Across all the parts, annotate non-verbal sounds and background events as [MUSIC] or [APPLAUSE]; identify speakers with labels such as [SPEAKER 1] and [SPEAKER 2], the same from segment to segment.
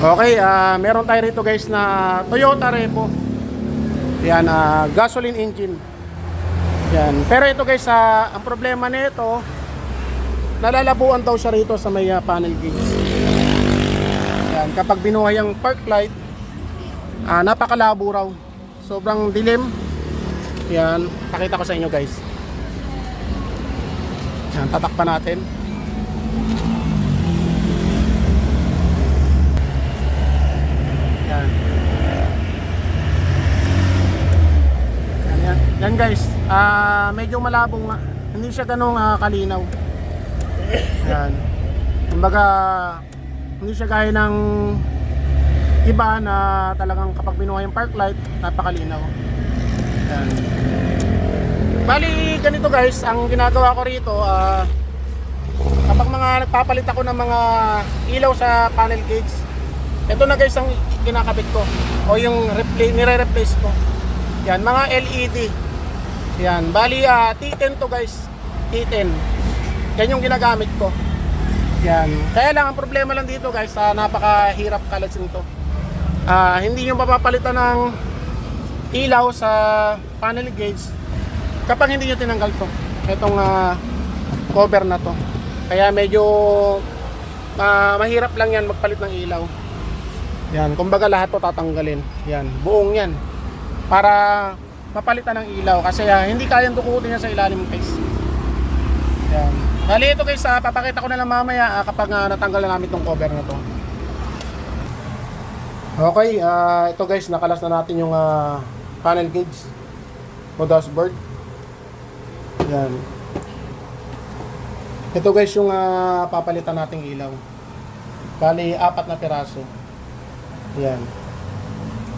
[SPEAKER 1] Okay, ah meron tayo rito guys na Toyota Revo. Yan, ah, gasoline engine. Yan. Pero ito guys, ah, ang problema nito, nalalabuan daw siya rito sa may ah, panel gauge. Yan, kapag binuhay ang park light, ah, napakalabo raw. Sobrang dilim. Yan, pakita ko sa inyo guys. Yan, tatakpan natin. Yan. Yan, yan. Yan guys, ah medyo malabo nga. Hindi siya ganong ah, kalinaw. Yan. Kumbaga, hindi siya gaya ng iba na talagang kapag binuha yung park light, napakalinaw. Yan. Bali, ganito guys, ang ginagawa ko rito, ah kapag mga nagpapalit ako ng mga ilaw sa panel gauge, ito na guys ang kinakabit ko o yung repla- nire-replace ko. Yan, mga LED. Yan, bali ah, T10 to guys. T10. Yan yung ginagamit ko. Yan. Kaya lang ang problema lang dito guys, ah, napakahirap kalasin to. Ah, hindi nyo mapapalitan ng ilaw sa panel gauge kapag hindi nyo tinanggal to. Itong ah, cover na to. Kaya medyo ah, mahirap lang yan magpalit ng ilaw. Yan, kumbaga lahat to tatanggalin. Yan, buong yan. Para mapalitan ng ilaw kasi ah, hindi kayang dukutin yan sa ilalim guys. Yan. Bali ito guys, ah, papakita ko na lang mamaya ah, kapag ah, natanggal na namin tong cover na to. Okay, ah, ito guys, nakalas na natin yung ah, panel gauge o dashboard. Yan. Ito guys yung ah, papalitan nating ilaw. Bali, apat na piraso. Yan.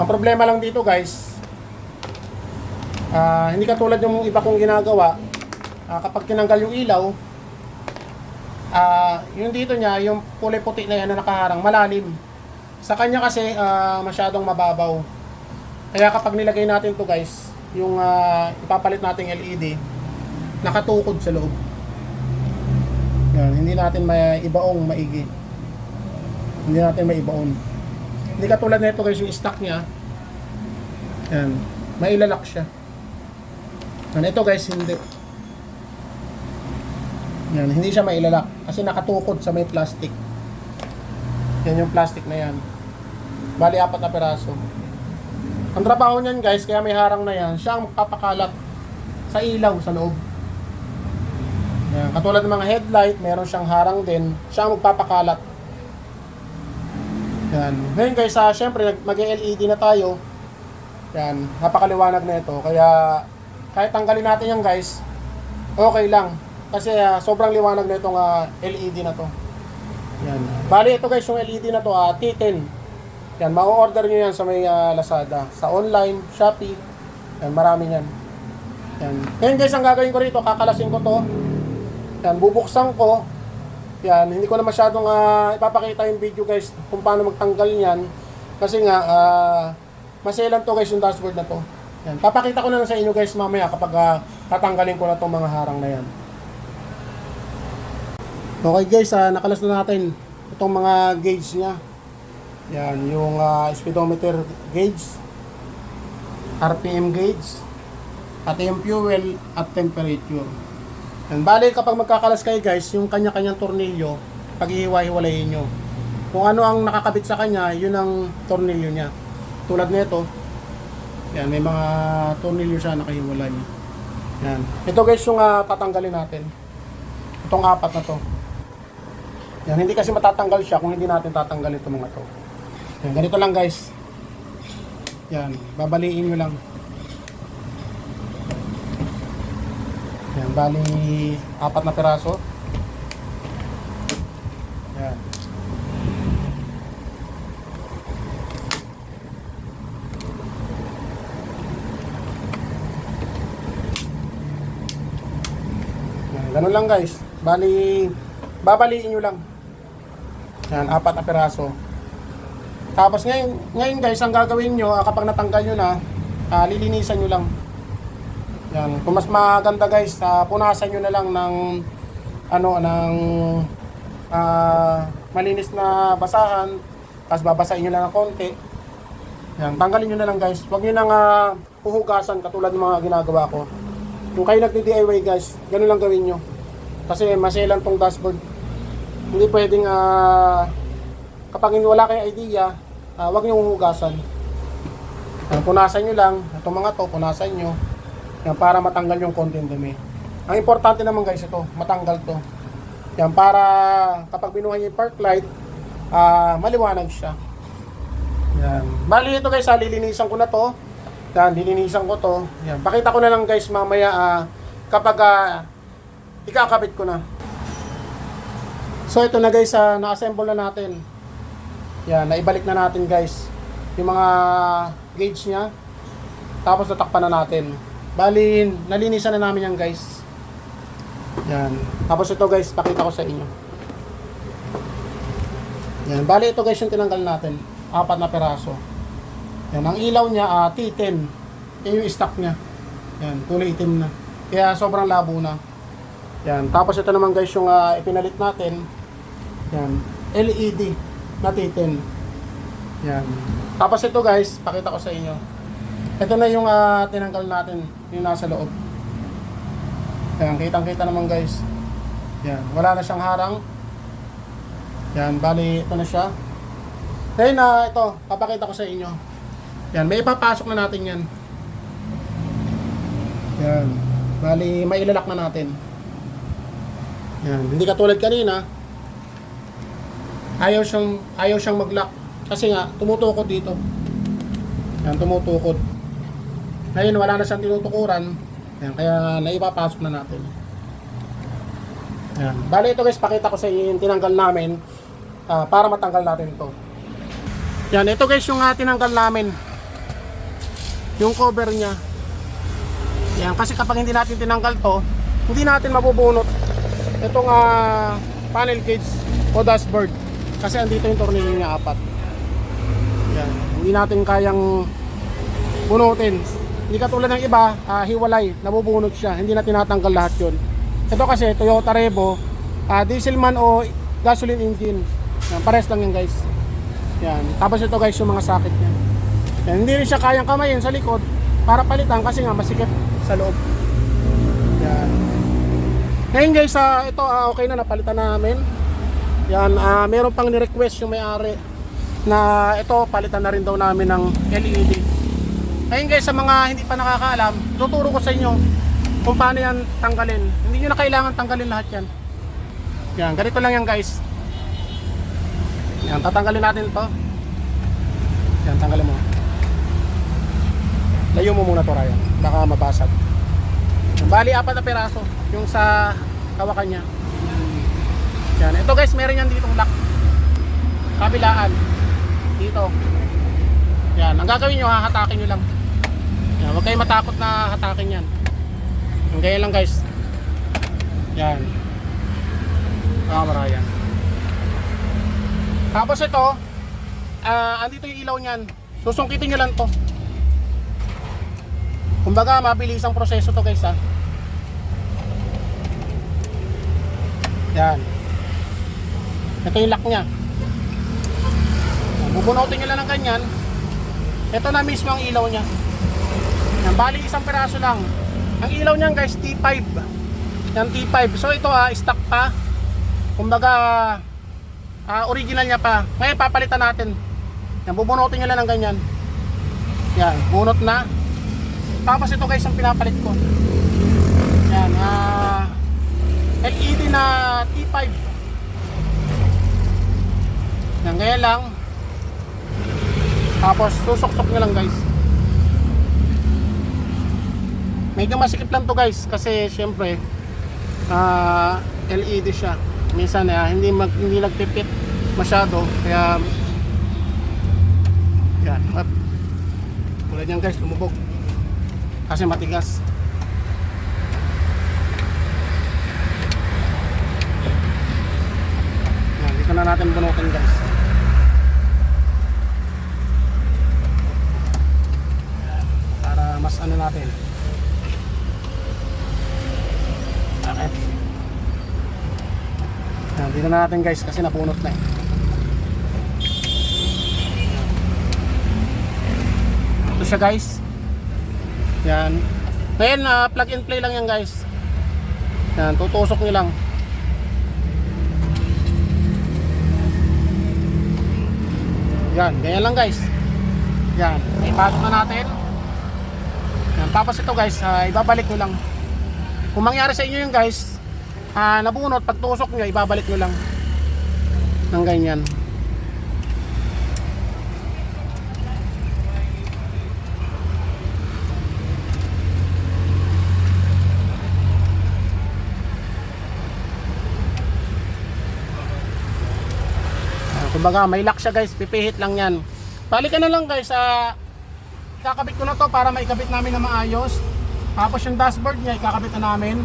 [SPEAKER 1] Ang problema lang dito guys, ah, hindi katulad yung iba kong ginagawa, ah, kapag tinanggal yung ilaw, ah, yung dito niya, yung kulay puti na yan na nakaharang, malalim. Sa kanya kasi ah, masyadong mababaw. Kaya kapag nilagay natin to guys, yung ah, ipapalit nating LED, nakatukod sa loob. Yan, hindi natin may ibaong maigi. Hindi natin may ibaon. Hindi katulad nito guys yung stock niya. Yan, mailalak siya. Yan, ito guys hindi. Yan, hindi siya mailalak kasi nakatukod sa may plastic. Yan yung plastic na yan. Bali apat na peraso. Ang trabaho niyan guys, kaya may harang na yan, siya ang magpapakalat sa ilaw sa loob. Yan, katulad ng mga headlight, meron siyang harang din, siya ang magpapakalat. Yan. Ngayon guys, ah, syempre mag-LED na tayo. Yan, napakaliwanag na ito. Kaya kahit tanggalin natin yan guys, okay lang. Kasi ah, sobrang liwanag na itong ah, LED na to. Yan. Bali ito guys, yung LED na to, ah, T10. Yan, ma-order nyo yan sa may ah, Lazada. Sa online, Shopee. Yan, marami yan. Yan. Ngayon guys, ang gagawin ko rito, kakalasin ko to. Yan, bubuksan ko. Yan, hindi ko na masyadong ah, ipapakita yung video guys kung paano magtanggal niyan. Kasi nga, ah, maselan to guys yung dashboard na to. Yan, papakita ko na lang sa inyo guys mamaya kapag ah, tatanggalin ko na tong mga harang na yan. Okay guys, ah, nakalas na natin itong mga gauge niya. Yan, yung ah, speedometer gauge, RPM gauge, at yung fuel at temperature. Yan, bali kapag magkakalas kayo guys, yung kanya-kanyang tornilyo, paghihiwa-hiwalayin nyo. Kung ano ang nakakabit sa kanya, yun ang tornilyo niya. Tulad nito, yan, may mga tornilyo siya nakahiwalay. Yan. Ito guys yung ah, tatanggalin natin. Itong apat na to. Yan, hindi kasi matatanggal siya kung hindi natin tatanggal ito mga to. Yan, ganito lang guys. Yan, babaliin nyo lang. Yan, bali apat na piraso. Yan. Ganun lang guys. Bali, babaliin nyo lang. Yan, apat na piraso. Tapos ngayon, ngayon guys, ang gagawin nyo, ah, kapag natanggal nyo na, ah, lilinisan nyo lang. Yan, kung mas maganda guys, ah, punasan nyo na lang ng ano ng ah, malinis na basahan Tapos babasahin nyo lang ng konti. Yan, tanggalin nyo na lang guys. Huwag nyo nang ah, puhugasan katulad ng mga ginagawa ko. Kung kayo nagdi-DIY guys, ganun lang gawin nyo. Kasi maselan tong dashboard. Hindi pwedeng ah, kapag wala kayong idea, ah, huwag nyo huhugasan. Yan, punasan nyo lang. Itong mga to, punasan nyo. Yan, para matanggal yung konting dumi. Ang importante naman guys ito, matanggal to. Yan, para kapag binuhay yung park light, ah, maliwanag siya. Yan. Bali ito guys, lilinisan ko na to. Yan, lilinisan ko to. Yan, pakita ko na lang guys mamaya ah, kapag ah, ikakabit ko na. So ito na guys, ah, na-assemble na natin. Yan, naibalik na natin guys. Yung mga gauge niya. Tapos natakpan na natin. Bali, nalinisan na namin yan guys. Yan. Tapos ito guys, pakita ko sa inyo. Yan. Bali ito guys yung tinanggal natin. Apat na peraso. Yan. Ang ilaw niya, ah, T10. Yan yung stock niya. Yan. Kulay itim na. Kaya sobrang labo na. Yan. Tapos ito naman guys yung ah, ipinalit natin. Yan. LED na T10. Yan. Tapos ito guys, pakita ko sa inyo. Ito na yung ah, tinanggal natin. Yung nasa loob. Yan. Kitang-kita naman guys. Yan. Wala na siyang harang. Yan, bali ito na siya. Ngayon na ito, papakita ko sa inyo. Yan, may ipapasok na natin yan. Yan. Bali, may ilalak na natin. Yan, hindi katulad kanina. Ayaw siyang ayaw siyang mag-lock kasi nga tumutukod dito. Yan, tumutukod. Ngayon wala na siyang tinutukuran. Yan, kaya naipapasok na natin. Yan. Bali ito guys, pakita ko sa inyo yung tinanggal namin ah, para matanggal natin ito. Yan, ito guys yung uh, tinanggal namin. Yung cover niya. Yan, kasi kapag hindi natin tinanggal to, hindi natin mabubunot itong ah, panel cage o dashboard. Kasi andito yung tornilyo niya apat. Yan, hindi natin kayang bunutin. Hindi katulad ng iba, ah, hiwalay, nabubunot siya. Hindi na tinatanggal lahat yun. Ito kasi, Toyota Revo, ah, diesel man o gasoline engine. Yan, pares lang yan guys. Yan. Tapos ito guys yung mga socket niya. Yan, hindi rin siya kayang kamayin sa likod para palitan kasi nga masikip sa loob. Yan. Ngayon guys, ah, ito ah, okay na napalitan namin. Yan, ah, meron pang ni-request yung may-ari na ito palitan na rin daw namin ng LED. Ngayon guys, sa mga hindi pa nakakaalam, tuturo ko sa inyo kung paano yan tanggalin. Hindi nyo na kailangan tanggalin lahat yan. Yan, ganito lang yan guys. Yan, tatanggalin natin ito. Yan, tanggalin mo. Layo mo muna to, Ryan. Baka mabasag. Yan, bali, apat na peraso. Yung sa kawakan niya. Yan, ito guys, meron yan ditong lock. Kabilaan. Dito. Yan, ang gagawin nyo, hahatakin nyo lang. Yan, huwag kayong matakot na hatakin yan. Yung ganyan lang guys. Yan. Ah, marayan. Tapos ito, ah, andito yung ilaw niyan. Susungkitin nyo lang to. Kumbaga, mabilis ang proseso to guys ha. Yan. Ito yung lock niya. Bubunutin nyo lang ng ganyan. Ito na mismo ang ilaw niya. Yan, bali isang peraso lang. Ang ilaw niyan guys, T5. Yan T5. So ito ah, stock pa. Kumbaga, ah, original niya pa. Ngayon papalitan natin. Yan, bubunutin nyo lang ng ganyan. Yan, bunot na. Tapos ito guys ang pinapalit ko. Yan, ah, LED na T5. Yan, ganyan lang. Tapos susok-sok nyo lang guys. Medyo masikip lang to guys kasi syempre ah LED siya. Minsan ah, hindi mag hindi nagpipit masyado kaya yan. Up. Tulad yan guys, lumubog kasi matigas. Yan, dito na natin bunutin guys. Para mas ano natin. Bakit? Yan, dito na natin guys kasi napunot na eh. Ito siya guys. Yan. Ngayon, ah, plug and play lang yan guys. Yan, tutusok nyo lang. Yan, ganyan lang guys. Yan, ipasok na natin. Yan, tapos ito guys, ah, ibabalik nyo lang. Kung mangyari sa inyo yung guys, ah, nabunot, pag tusok nyo, ibabalik nyo lang. Ng ganyan. Ah, kumbaga may lock siya guys, pipihit lang yan. Balikan na lang guys, ah, kakabit ko na to para maikabit namin na maayos. Tapos yung dashboard niya, ikakabit na namin.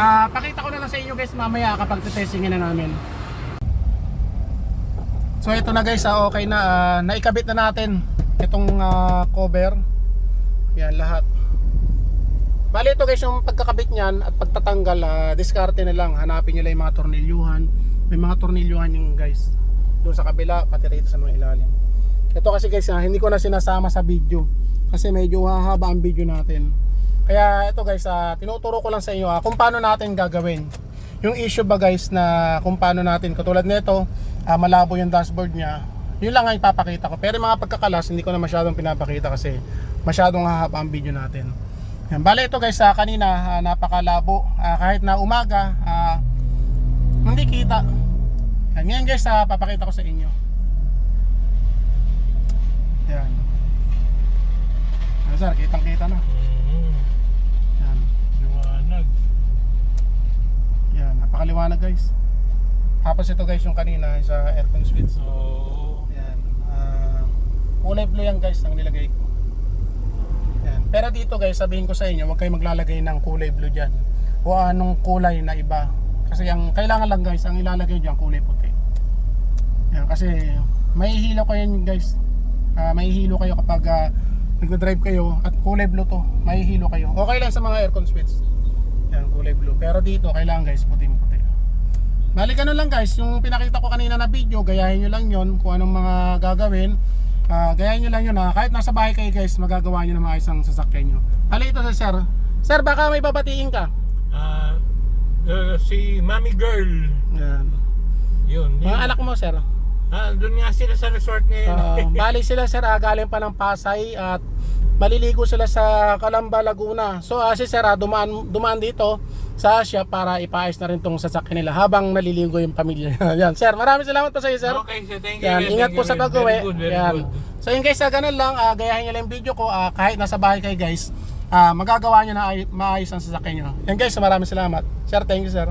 [SPEAKER 1] Ah, pakita ko na lang sa inyo guys mamaya kapag testingin na namin. So ito na guys, ah, okay na. ah, naikabit na natin itong ah, cover. Yan lahat. Bali ito guys, yung pagkakabit niyan at pagtatanggal, ah, diskarte na lang. Hanapin nyo lang yung mga tornilyuhan. May mga tornilyuhan yung guys. Doon sa kabila, pati rito sa mga ilalim. Ito kasi guys, ah, hindi ko na sinasama sa video. Kasi medyo hahaba ang video natin. Kaya ito guys, ah, tinuturo ko lang sa inyo ah, kung paano natin gagawin. Yung issue ba guys na kung paano natin, katulad nito, ah, malabo yung dashboard niya. Yun lang ang ipapakita ko. Pero yung mga pagkakalas, hindi ko na masyadong pinapakita kasi masyadong hahaba ang video natin. Yan, bale ito guys, ah, kanina ah, napakalabo. Ah, kahit na umaga, ah, hindi kita. Yan, ngayon guys, ah, papakita ko sa inyo. Yan. Ano sir, kitang kita na.
[SPEAKER 2] Mm,
[SPEAKER 1] Yan.
[SPEAKER 2] liwanag.
[SPEAKER 1] Yan, napakaliwanag guys. Tapos ito guys yung kanina yung sa aircon switch.
[SPEAKER 2] Oo.
[SPEAKER 1] Yan. ah, kulay blue yan guys ang nilagay ko. Yan. Pero dito guys, sabihin ko sa inyo, huwag kayo maglalagay ng kulay blue dyan. O anong kulay na iba. Kasi ang kailangan lang guys, ang ilalagay dyan kulay puti. Yan, kasi may hilo kayo guys. Ah, may hilo kayo kapag ah, nagdo-drive kayo at kulay blue to. May hilo kayo. Okay lang sa mga aircon switch. Yan, kulay blue. Pero dito, kailangan guys, puting-puti. Balik ano lang guys, yung pinakita ko kanina na video, gayahin nyo lang yon kung anong mga gagawin. Ah, gayahin nyo lang yun ha. Kahit nasa bahay kayo guys, magagawa nyo na maayos ang sasakyan nyo. Bali ito sa sir. Sir, baka may babatiin ka.
[SPEAKER 2] Ah, uh, si Mami Girl.
[SPEAKER 1] Yan.
[SPEAKER 2] Yun. yun.
[SPEAKER 1] Mga anak mo sir.
[SPEAKER 2] Ah, doon nga sila sa resort ngayon.
[SPEAKER 1] Ah, [LAUGHS] bali sila sir, ah, galing pa ng Pasay at maliligo sila sa Calamba, Laguna. So ah, si sir ah, dumaan, dumaan dito sa Asia para ipaayos na rin tong sasakyan nila habang naliligo yung pamilya. [LAUGHS] Yan, sir, maraming salamat po sa iyo, sir.
[SPEAKER 2] Okay, sir. Thank you.
[SPEAKER 1] Yan,
[SPEAKER 2] thank
[SPEAKER 1] ingat
[SPEAKER 2] you,
[SPEAKER 1] po sa
[SPEAKER 2] very
[SPEAKER 1] pag-uwi.
[SPEAKER 2] good, very
[SPEAKER 1] Yan.
[SPEAKER 2] good.
[SPEAKER 1] So yun guys, sa ganun lang, ah, gayahin nyo lang yung video ko, ah, kahit nasa bahay kayo guys, ah, magagawa nyo na ay- maayos ang sasakyan nyo. Yan guys, maraming salamat. Sir, thank you sir.